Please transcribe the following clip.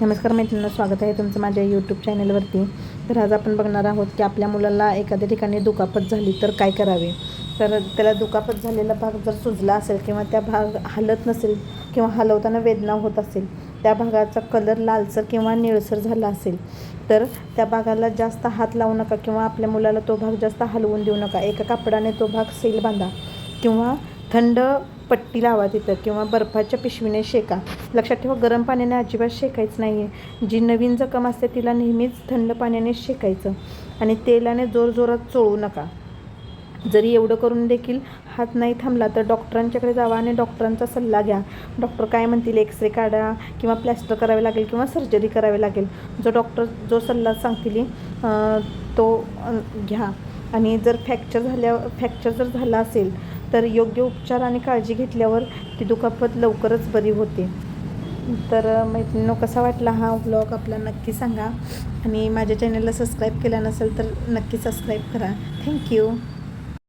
नमस्कार मैत्रिणींना स्वागत आहे तुमचं माझ्या यूट्यूब चॅनलवरती तर आज आपण बघणार आहोत की आपल्या मुलाला एखाद्या ठिकाणी दुखापत झाली तर काय करावे? तर त्याला दुखापत झालेला भाग जर सुजला असेल किंवा त्या भाग हलत नसेल किंवा हलवताना वेदना होत असेल त्या भागाचा कलर लालसर किंवा निळसर झाला असेल तर त्या भागाला जास्त हात लावू नका किंवा आपल्या मुलाला तो भाग जास्त हलवून देऊ नका. एका कापडाने तो भाग सेल बांधा किंवा थंड पट्टी लावा तिथं किंवा बर्फाच्या पिशवीने शेका. लक्षात ठेवा गरम पाण्याने अजिबात शेकायचं नाही आहे जी नवीन जखम असते तिला नेहमीच थंड पाण्याने शेकायचं. आणि तेलाने जोरजोरात चोळू नका. जरी एवढं करून देखील हात नाही थांबला तर डॉक्टरांच्याकडे जावा आणि डॉक्टरांचा सल्ला घ्या. डॉक्टर काय म्हणतील? एक्सरे काढा किंवा प्लॅस्टर करावे लागेल किंवा सर्जरी करावी लागेल? जो डॉक्टर जो सल्ला सांगतील तो घ्या. आणि जर फ्रॅक्चर झाल्या फ्रॅक्चर जर झाला असेल तर योग्य उपचार आणि काळजी घेतल्यावर ती दुखापत लवकरच बरी होते. तर मैत्रिणीनो कसा वाटला हा व्लॉग आपला नक्की सांगा. आणि माझ्या चॅनलला सबस्क्राईब केला नसेल तर नक्की सबस्क्राईब करा. थँक्यू